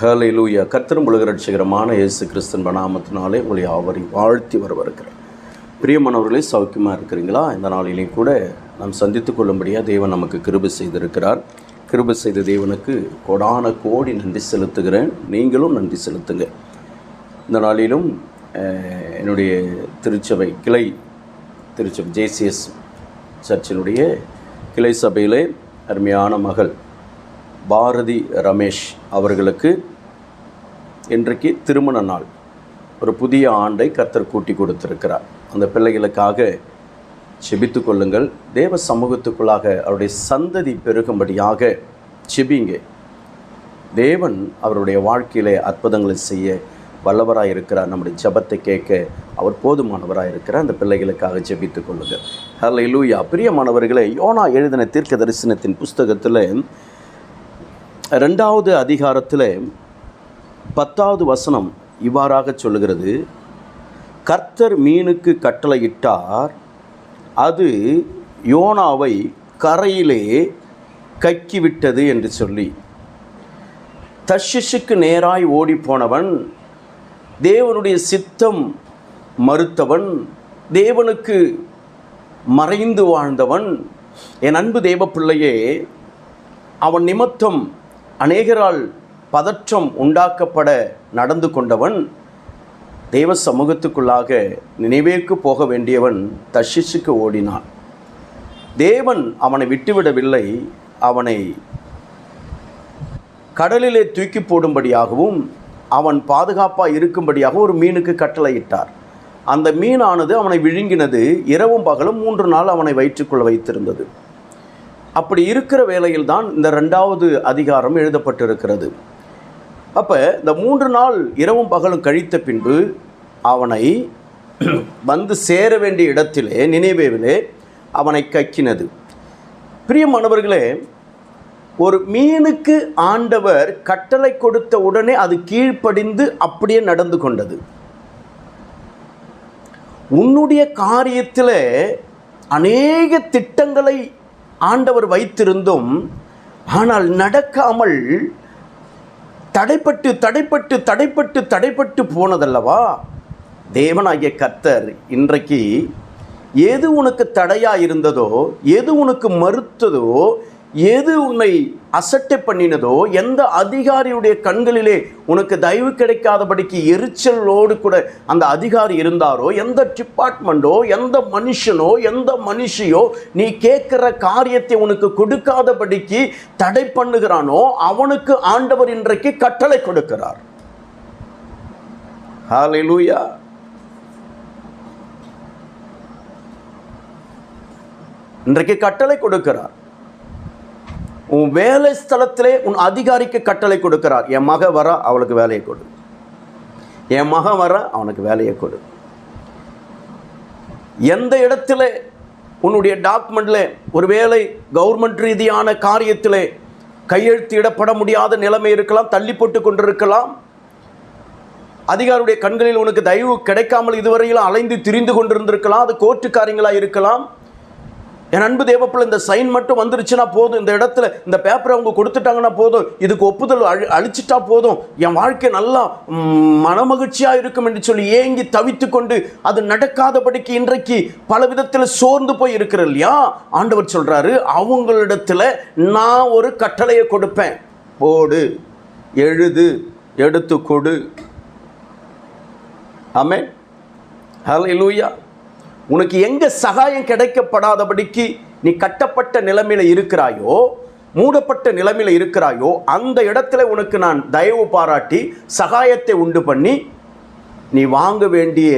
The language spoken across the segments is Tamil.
ஹலை லூயா உலக உலகரட்சிகரமான இயேசு கிறிஸ்தன் பனாமத்தினாலே உங்களை அவரை வாழ்த்தி வரவிருக்கிறேன் பிரியமானவர்களே சௌக்கியமாக இருக்கிறீங்களா? இந்த நாளிலேயும் கூட நாம் சந்தித்து கொள்ளும்படியாக தேவன் நமக்கு கிருபி செய்திருக்கிறார். கிருபி செய்த தேவனுக்கு கொடான கோடி நன்றி செலுத்துகிறேன். நீங்களும் நன்றி செலுத்துங்க. இந்த நாளிலும் என்னுடைய திருச்சபை கிளை திருச்சபை ஜேசிஎஸ் சர்ச்சினுடைய கிளை சபையிலே அருமையான மகள் பாரதி ரமேஷ் அவர்களுக்கு இன்றைக்கு திருமண நாள். ஒரு புதிய ஆண்டை கர்த்தர் கூட்டி கொடுத்திருக்கிறார். அந்த பிள்ளைகளுக்காக செபித்து கொள்ளுங்கள். தேவ சமூகத்துக்குள்ளாக அவருடைய சந்ததி பெருகும்படியாக செபிங்க. தேவன் அவருடைய வாழ்க்கையிலே அற்புதங்களை செய்ய வல்லவராக இருக்கிறார். நம்முடைய ஜெபத்தை கேட்க அவர் போதுமானவராக இருக்கிறார். அந்த பிள்ளைகளுக்காக ஜெபித்து கொள்ளுங்கள். ஹலை லூயா பிரியமானவர்களே யோனா எழுதின தீர்க்க தரிசனத்தின் புஸ்தகத்தில் ரெண்டாவது அதிகாரத்தில் பத்தாவது வசனம் இவ்வாறாக சொல்லுகிறது. கர்த்தர் மீனுக்கு கட்டளையிட்டார் அது யோனாவை கரையிலே கக்கிவிட்டது என்று சொல்லி. தஷிஷுக்கு நேராய் ஓடிப்போனவன் தேவனுடைய சித்தம் மறுத்தவன் தேவனுக்கு மறைந்து வாழ்ந்தவன். என் அன்பு தேவ பிள்ளையே அவன் நிமித்தம் அநேகரால் பதற்றம் உண்டாக்கப்பட நடந்து கொண்டவன் தேவ சமூகத்துக்குள்ளாக நினைவேக்கு போக வேண்டியவன் தஷிஷுக்கு ஓடினான். தேவன் அவனை விட்டுவிடவில்லை. அவனை கடலிலே தூக்கி போடும்படியாகவும் அவன் பாதுகாப்பாக இருக்கும்படியாக ஒரு மீனுக்கு கட்டளையிட்டார். அந்த மீனானது அவனை விழுங்கினது. இரவும் பகலும் மூன்று நாள் அவனை வயிற்றுக்குள்ள வைத்திருந்தது. அப்படி இருக்கிற வேளையில்தான் இந்த ரெண்டாவது அதிகாரம் எழுதப்பட்டிருக்கிறது. அப்போ இந்த மூன்று நாள் இரவும் பகலும் கழித்த பின்பு அவனை வந்து சேர வேண்டிய இடத்திலே நினைவேவிலே அவனை கக்கினது. பிரியமானவர்களே ஒரு மீனுக்கு ஆண்டவர் கட்டளை கொடுத்த உடனே அது கீழ்ப்படிந்து அப்படியே நடந்து கொண்டது. உன்னுடைய காரியத்தில் அநேக திட்டங்களை ஆண்டவர் வைத்திருந்தும் ஆனால் நடக்காமல் தடைப்பட்டு தடைப்பட்டு தடைப்பட்டு தடைப்பட்டு போனதல்லவா? தேவனாகிய கர்த்தர் இன்றைக்கு எது உனக்கு தடையாக இருந்ததோ எது உனக்கு மறுத்ததோ எது உன்னை அசட்டை பண்ணினதோ எந்த அதிகாரியுடைய கண்களிலே உனக்கு தயவு கிடைக்காதபடிக்கு எரிச்சலோடு கூட அந்த அதிகாரி இருந்தாரோ எந்த டிபார்ட்மெண்ட்டோ எந்த மனுஷனோ எந்த மனுஷியோ நீ கேட்குற காரியத்தை உனக்கு கொடுக்காதபடிக்கு தடை பண்ணுகிறானோ அவனுக்கு ஆண்டவர் இன்றைக்கு கட்டளை கொடுக்கிறார். ஹalleluya இன்றைக்கு கட்டளை கொடுக்கிறார். உன் வேலை ஸ்தலத்திலே உன் அதிகாரிக்கு கட்டளை கொடுக்கிறார். என் மக வர அவளுக்கு வேலையை கொடு. என் மகன் வர அவனுக்கு வேலையை கொடு. எந்த இடத்துல உன்னுடைய டாக்குமெண்ட்டில் ஒருவேளை கவர்மெண்ட் ரீதியான காரியத்திலே கையெழுத்திடப்பட முடியாத நிலைமை இருக்கலாம் தள்ளி போட்டு கொண்டிருக்கலாம். அதிகாரியுடைய கண்களில் உனக்கு தயவு கிடைக்காமல் இதுவரையில் அலைந்து திரிந்து கொண்டிருந்திருக்கலாம். அது கோர்ட்டு காரியங்களாக இருக்கலாம். என் அன்பு தேவப்பிள்ளை இந்த சைன் மட்டும் வந்துருச்சுன்னா போதும். இந்த இடத்துல இந்த பேப்பரை அவங்க கொடுத்துட்டாங்கன்னா போதும். இதுக்கு ஒப்புதல் அழி அழிச்சிட்டா போதும். என் வாழ்க்கை நல்லா மனமகிழ்ச்சியாக இருக்கும் என்று சொல்லி ஏங்கி தவித்து கொண்டு அது நடக்காதபடிக்கு இன்றைக்கு பல விதத்தில் சோர்ந்து போய் இருக்கிற இல்லையா? ஆண்டவர் சொல்கிறாரு அவங்களிடத்தில் நான் ஒரு கட்டளையை கொடுப்பேன். போடு எழுது எடுத்து கொடு. ஆமென் ஹalleluya உனக்கு எங்க சகாயம் கிடைக்கப்படாதபடிக்கு நீ கட்டப்பட்ட நிலைமையில இருக்கிறாயோ மூடப்பட்ட நிலைமையில இருக்கிறாயோ அந்த இடத்துல உனக்கு நான் தயவு பாராட்டி சகாயத்தை உண்டு பண்ணி நீ வாங்க வேண்டிய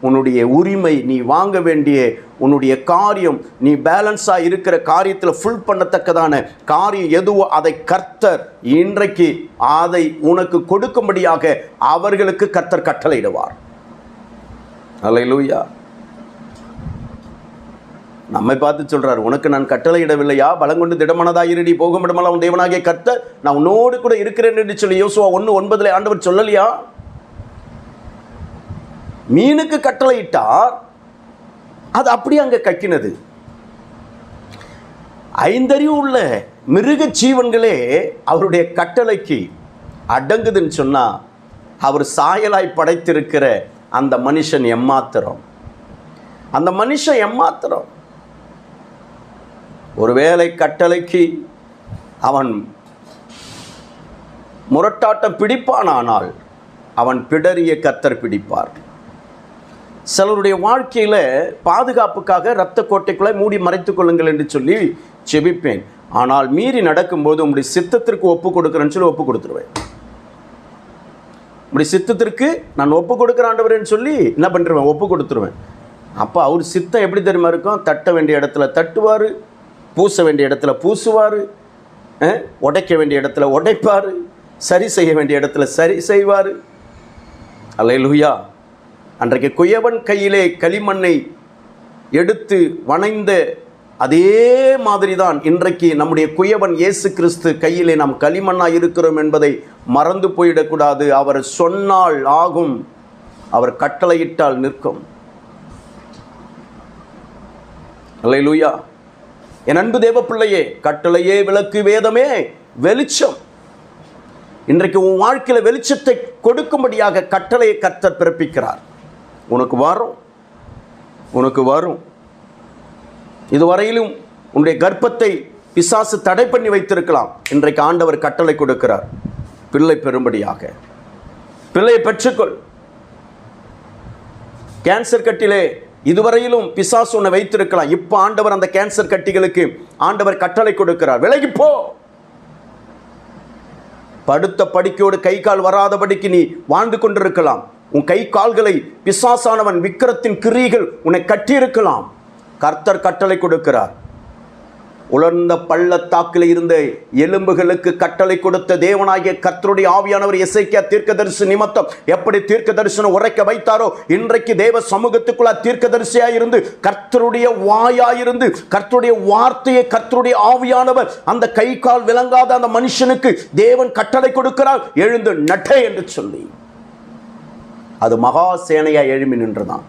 உன்னுடைய உரிமை நீ வாங்க வேண்டிய உன்னுடைய காரியம் நீ பேலன்ஸாக இருக்கிற காரியத்தில் ஃபுல் பண்ணத்தக்கதான காரியம் எதுவோ அதை கர்த்தர் இன்றைக்கு அதை உனக்கு கொடுக்கும்படியாக அவர்களுக்கு கர்த்தர் கட்டளையிடுவார். அல்லேலூயா நம்மை பார்த்து சொல்றார் உனக்கு நான் கட்டளையிடவில்லையா? பலங்கொண்டு திடமனதாயிரடி போகும் இடமெல்லாம் உன் தேவனாகிய கத்த நான் உன்னோடு கூட இருக்கிறேன் என்று சொல்லி யோசுவா ஒன்று ஒன்பதுல ஆண்டவர் சொல்லலையா? மீனுக்கு கட்டளையிட்டார் அது அப்படியே அங்கே கக்கினது. ஐந்தறிவு உள்ள மிருக ஜீவன்களே அவருடைய கட்டளைக்கு அடங்குதுன்னு சொன்னால் அவர் சாயலாய் படைத்திருக்கிற அந்த மனுஷன் எம்மாத்திரம். அந்த மனுஷன் எம்மாத்திரம். ஒருவேளை கட்டளைக்கு அவன் முரட்டாட்டம் பிடிப்பானானால் அவன் பிடறிய கத்தர் பிடிப்பார். சிலருடைய வாழ்க்கையில் பாதுகாப்புக்காக இரத்த கோட்டைக்குள்ளே மூடி மறைத்துக் கொள்ளுங்கள் என்று சொல்லி செபிப்பேன். ஆனால் மீறி நடக்கும்போது உங்களுடைய சித்தத்திற்கு ஒப்பு கொடுக்குறேன்னு சொல்லி ஒப்பு கொடுத்துருவேன். உங்களுடைய சித்தத்திற்கு நான் ஒப்பு கொடுக்குறாண்டவரேன்னு சொல்லி என்ன பண்ணிருவேன் ஒப்பு கொடுத்துருவேன். அப்போ அவர் சித்தம் எப்படி தெரியுமா இருக்கும்? தட்ட வேண்டிய இடத்துல தட்டுவார். பூச வேண்டிய இடத்துல பூசுவார் உடைக்க வேண்டிய இடத்துல உடைப்பார் சரி செய்ய வேண்டிய இடத்துல சரி செய்வார். அலையலுயா அன்றைக்கு குயவன் கையிலே களிமண்ணை எடுத்து வணைந்த அதே மாதிரி தான் இன்றைக்கு நம்முடைய குயவன் இயேசு கிறிஸ்து கையிலே நாம் களிமண்ணாக இருக்கிறோம் என்பதை மறந்து போயிடக்கூடாது. அவர் சொன்னால் ஆகும். அவர் கட்டளையிட்டால் நிற்கும். அல்லேலூயா. என் அன்பு தேவ பிள்ளையே கட்டளையே விளக்கு வேதமே வெளிச்சம். இன்றைக்கு உன் வாழ்க்கையில் வெளிச்சத்தை கொடுக்கும்படியாக கட்டளையை கர்த்தர் பிறப்பிக்கிறார். உனக்கு வரும். உனக்கு வரும். இதுவரையிலும் உன்னுடைய கர்ப்பத்தை பிசாசு தடை பண்ணி வைத்திருக்கலாம். இன்றைக்கு ஆண்டவர் கட்டளை கொடுக்கிறார். பிள்ளை பெறும்படியாக. பிள்ளையை பெற்றுக்கொள். கேன்சர் கட்டிலே இதுவரையிலும் பிசாசு உன்னை வைத்திருக்கலாம். இப்போ ஆண்டவர் அந்த கேன்சர் கட்டிகளுக்கு ஆண்டவர் கட்டளை கொடுக்கிறார். விலகி போ. படுத்த படிக்கையோடு கை கால் வராதபடிக்கு நீ வாழ்ந்து கொண்டிருக்கலாம். உன் கை கால்களை பிசாசானவன் விக்கிரத்தின் கிரியைகள் உன்னை கட்டியிருக்கலாம். கர்த்தர் கட்டளை கொடுக்கிறார். உலர்ந்த பள்ளத்தாக்கில் இருந்த எலும்புகளுக்கு கட்டளை கொடுத்த தேவனாகிய கத்தருடைய ஆவியானவர் இசைக்கியா தீர்க்கதரிசி நிமித்தம் எப்படி தீர்க்க தரிசனம் உரைக்க வைத்தாரோ இன்றைக்கு தேவ சமூகத்துக்குள்ள தீர்க்கதரிசியா இருந்து கர்த்தருடைய வாயாயிருந்து கர்த்தருடைய வார்த்தையை கர்த்தருடைய ஆவியானவர் அந்த கை கால் விளங்காத அந்த மனுஷனுக்கு தேவன் கட்டளை கொடுக்கிறார் எழுந்து நட்டை என்று சொல்லி. அது மகா சேனையா எழுமி நின்றுதான்.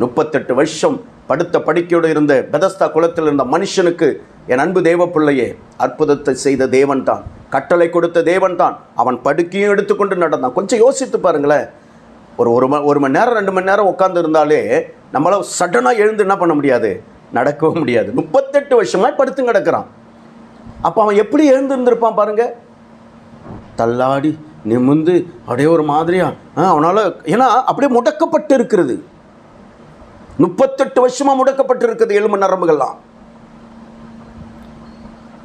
முப்பத்தெட்டு வருஷம் படுத்த படிக்கையோடு இருந்த பெதஸ்தா குலத்தில் இருந்த மனுஷனுக்கு என் அன்பு தேவ பிள்ளையே அற்புதத்தை செய்த தேவன் தான் கட்டளை கொடுத்த தேவன் தான் அவன் படுக்கையும் எடுத்துக்கொண்டு நடந்தான். கொஞ்சம் யோசித்து பாருங்களேன். ஒரு ஒரு ம ஒரு மணி நேரம் ரெண்டு மணி நேரம் உட்காந்து இருந்தாலே நம்மளால் சடனாக எழுந்து என்ன பண்ண முடியாது? நடக்கவும் முடியாது. முப்பத்தெட்டு வருஷமாக படுத்து கிடக்கிறான். அப்போ அவன் எப்படி எழுந்திருந்திருப்பான் பாருங்க? தள்ளாடி நிமிந்து அப்படியே ஒரு மாதிரியா அவனால் ஏன்னா அப்படியே முடக்கப்பட்டு இருக்கிறது முப்பத்தெட்டு வருஷமாக முடக்கப்பட்டு இருக்குது எலும்பு நரம்புகள்லாம்.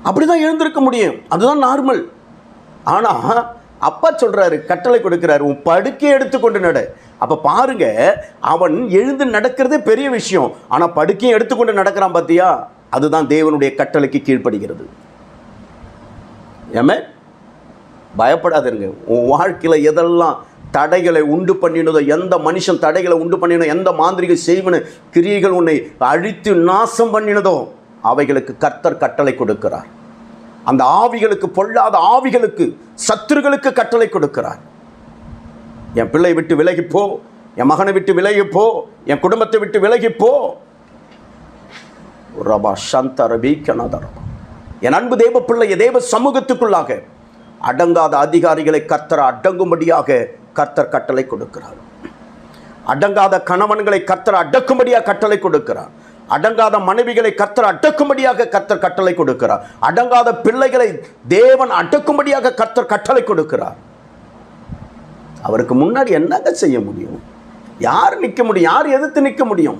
அப்படிதான் எழுந்திருக்க முடியும். அதுதான் நார்மல் ஆனால் அப்பா சொல்கிறாரு கட்டளை கொடுக்கிறாரு உன் படுக்கை எடுத்துக்கொண்டு நட. அப்போ பாருங்க அவன் எழுந்து நடக்கிறதே பெரிய விஷயம். ஆனால் படுக்கையும் எடுத்துக்கொண்டு நடக்கிறான் பார்த்தியா அதுதான் தேவனுடைய கட்டளைக்கு கீழ்ப்படுகிறது. ஏமே பயப்படாதுங்க. உன் வாழ்க்கையில் எதெல்லாம் தடைகளை உண்டு பண்ணினதோ எந்த மனுஷன் தடைகளை உண்டு பண்ணினோ எந்த மாந்திரிக செய்வன கிரியைகள் உன்னை அழித்து நாசம் பண்ணினதோ அவைகளுக்கு கர்த்தர் கட்டளை கொடுக்கிறார். அந்த ஆவிகளுக்கு பொல்லாத ஆவிகளுக்கு சத்துருகளுக்கு கட்டளை கொடுக்கிறார். என் பிள்ளை விட்டு விலகிப்போ என் மகனை விட்டு விலகிப்போ என் குடும்பத்தை விட்டு விலகிப்போ. ரபா சந்த ரபி கனதரபா என் அன்பு தேவ பிள்ளைய தேவ சமூகத்துக்குள்ளாக அடங்காத அதிகாரிகளை கர்த்தர் அடங்கும்படியாக கர்த்தர் கட்டளை கொடுக்கிறார். அடங்காத கணவன்களை கர்த்தர் அடக்கும்படியாக கட்டளை கொடுக்கிறார். அடங்காத மனைவிகளை கர்த்தர் அடக்கும்படியாக கர்த்தர் கட்டளை கொடுக்கிறார். அடங்காத பிள்ளைகளை தேவன் அடக்கும்படியாக கர்த்தர் கட்டளை கொடுக்கிறார். அவருக்கு முன்னாடி என்னங்க செய்ய முடியும்? யார் நிற்க முடியும்? யார் எதிர்த்து நிற்க முடியும்?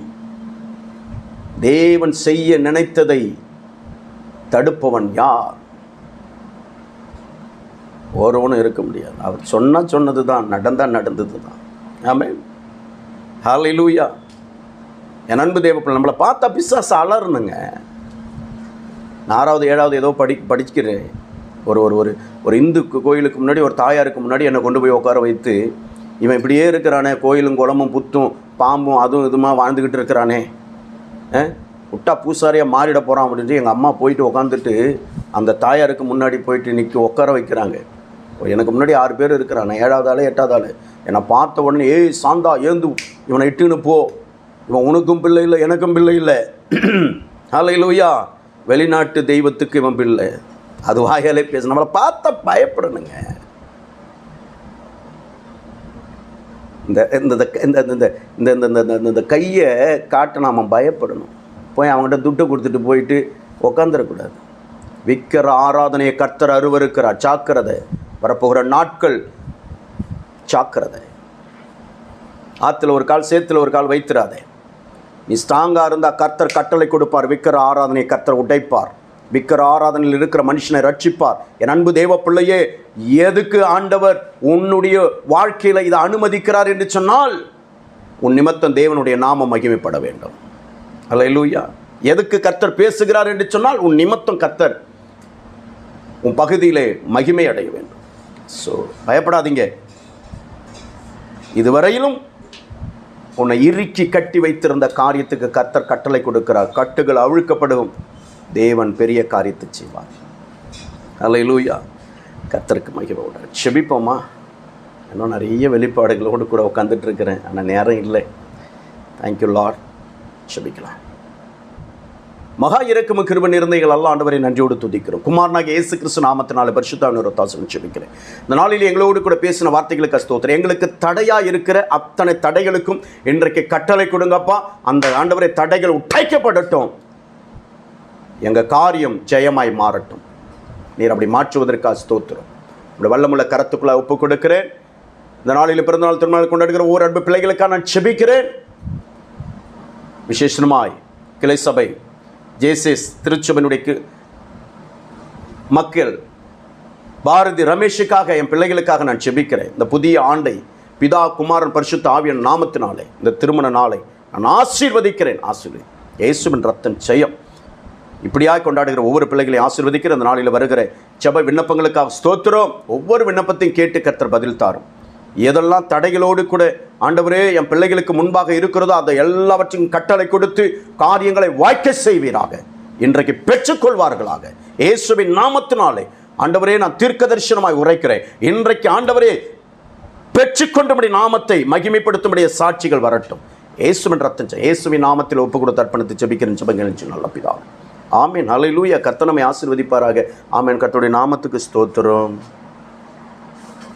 தேவன் செய்ய நினைத்ததை தடுப்பவன் யார்? ஒருவனும் இருக்க முடியாது. அவர் சொன்னா சொன்னது தான் நடந்தா நடந்தது தான் ஆமே ஹாலிலூயா என் அன்பு தேவப்பிள்ளை நம்மளை பார்த்தா பிசாசு அலறணுங்க. ஆறாவது ஏழாவது ஏதோ படி படிக்கிறேன் ஒரு ஒரு ஒரு ஒரு இந்து கோயிலுக்கு முன்னாடி ஒரு தாயாருக்கு முன்னாடி என்னை கொண்டு போய் உட்கார வைத்து இவன் இப்படியே இருக்கிறானே கோயிலும் குளமும் புத்தும் பாம்பும் அதுவும் இதுமா வாழ்ந்துக்கிட்டு இருக்கிறானே. விட்டா பூசாரியாக மாறிட போகிறான் அப்படின்ட்டு எங்கள் அம்மா போயிட்டு உட்காந்துட்டு அந்த தாயாருக்கு முன்னாடி போயிட்டு நிற்க உட்கார வைக்கிறாங்க. எனக்கு முன்னாடி ஆறு பேர் இருக்கிறானே ஏழாவது ஆள் எட்டாவது ஆள். என்னை பார்த்த உடனே ஏய் சாந்தா ஏந்து இவனை இட்டுன்னு போ. இவன் உனக்கும் பிள்ளை இல்லை எனக்கும் பிள்ளை இல்லை ஆலையிலோயா வெளிநாட்டு தெய்வத்துக்கு இவன் பிள்ளை அது வாயாலே பேச நம்மளை பார்த்தா பயப்படணுங்க இந்த இந்த இந்த இந்த இந்த இந்த இந்த கையை காட்ட நாம் பயப்படணும் போய் அவங்ககிட்ட துட்டை கொடுத்துட்டு போயிட்டு உக்காந்துடக்கூடாது விற்கிற ஆராதனையை கர்த்தர் அருவருக்கிறார் சாக்கிறதை வரப்போகிற நாட்கள் சாக்கிறதை ஆற்றுல ஒரு கால் சேத்துல ஒரு கால் வைத்திராதே நீ ஸ்ட்ராங்காக இருந்தால் கர்த்தர் கட்டளை கொடுப்பார். விக்கிர ஆராதனையை கர்த்தர் உடைப்பார். விக்கிர ஆராதனையில் இருக்கிற மனுஷனை ரட்சிப்பார். என் அன்பு தேவ பிள்ளையே எதுக்கு ஆண்டவர் உன்னுடைய வாழ்க்கையில் இதை அனுமதிக்கிறார் என்று சொன்னால் உன் நிமித்தம் தேவனுடைய நாமம் மகிமைப்பட வேண்டும். அல்லேலூயா எதுக்கு கர்த்தர் பேசுகிறார் என்று சொன்னால் உன் நிமித்தம் கர்த்தர் உன் பகுதியிலே மகிமை அடைய வேண்டும். ஸோ பயப்படாதீங்க. இதுவரையிலும் உன்னை இறுக்கி கட்டி வைத்திருந்த காரியத்துக்கு கத்தர் கட்டளை கொடுக்கிறார். கட்டுகள் அவிழ்க்கப்படும். தேவன் பெரிய காரியத்தை செய்வார். அல்லேலூயா கத்தருக்கு மகிமை உண்டார் செபிப்போமா? இன்னும் நிறைய வெளிப்பாடுகளோடு கூட உட்காந்துட்டு இருக்கிறேன். ஆனால் நேரம் இல்லை. தேங்க்யூ லார்ட் செபிக்கலாம். மகா இறக்கும கிருப நிறந்தைகள் அல்ல ஆண்டவரை நன்றியோடு துதிக்கிறோம். குமாரனாக இயேசு கிறிஸ்து நாமத்தினால பரிசுத்தாவின் தாசன் செபிக்கிறேன். இந்த நாளில் எங்களோடு கூட பேசின வார்த்தைகளுக்கு ஸ்தோத்திரம். எங்களுக்கு தடையா இருக்கிற அத்தனை தடைகளுக்கும் இன்றைக்கு கட்டளை கொடுங்கப்பா. அந்த ஆண்டவரை தடைகள் உடைக்கப்படட்டும். எங்க காரியம் ஜெயமாய் மாறட்டும். நீர் அப்படி மாற்றுவதற்காக ஸ்தோத்திரம். உங்களுடைய வல்லமுள்ள கரத்துக்குள்ள ஒப்பு கொடுக்கிறேன். இந்த நாளில் பிறந்தநாள் திருநாள் கொண்டாடுகிற ஓர் அன்பு பிள்ளைகளுக்காக நான் செபிக்கிறேன். விசேஷமாய் கிளை சபை ஜேசஸ் திருச்சபனுடைய மக்கள் பாரதி ரமேஷுக்காக என் பிள்ளைகளுக்காக நான் செபிக்கிறேன். இந்த புதிய ஆண்டை பிதா குமாரன் பரிசுத்த ஆவியன் நாமத்தினாலே இந்த திருமண நாளை நான் ஆசீர்வதிக்கிறேன். ஆசீர்வதி இயேசுவின் ரத்தம் ஜெயம். இப்படியாக கொண்டாடுகிற ஒவ்வொரு பிள்ளைகளையும் ஆசீர்வதிக்கிற அந்த நாளில் வருகிற செப விண்ணப்பங்களுக்காக ஸ்தோத்திரம். ஒவ்வொரு விண்ணப்பத்தையும் கேட்டு கர்த்தர் பதில் தாரும். எதெல்லாம் தடைகளோடு கூட ஆண்டவரே என் பிள்ளைகளுக்கு முன்பாக இருக்கிறதோ அதை எல்லாவற்றையும் கட்டளை கொடுத்து காரியங்களை வாய்க்க செய்வீராக. இன்றைக்கு பெற்றுக்கொள்வார்களாக. இயேசுவின் நாமத்தினாலே ஆண்டவரே நான் தீர்க்க தரிசனமாய் உரைக்கிறேன். இன்றைக்கு ஆண்டவரே பெற்றுக்கொண்டபடி நாமத்தை மகிமைப்படுத்தும்படிய சாட்சிகள் வரட்டும். இயேசுவின் ரத்தம் இயேசுவின் நாமத்தில் ஒப்பு கொடுத்து அர்ப்பணித்து ஜெபிக்கிறேன் ஜெபங்கள் நல்ல பிதா ஆமீன். அலையிலூயா கத்தனமை ஆசிர்வதிப்பாராக ஆசீர்வதிப்பாராக. ஆமீன். நாமத்துக்கு ஸ்தோத்திரம்.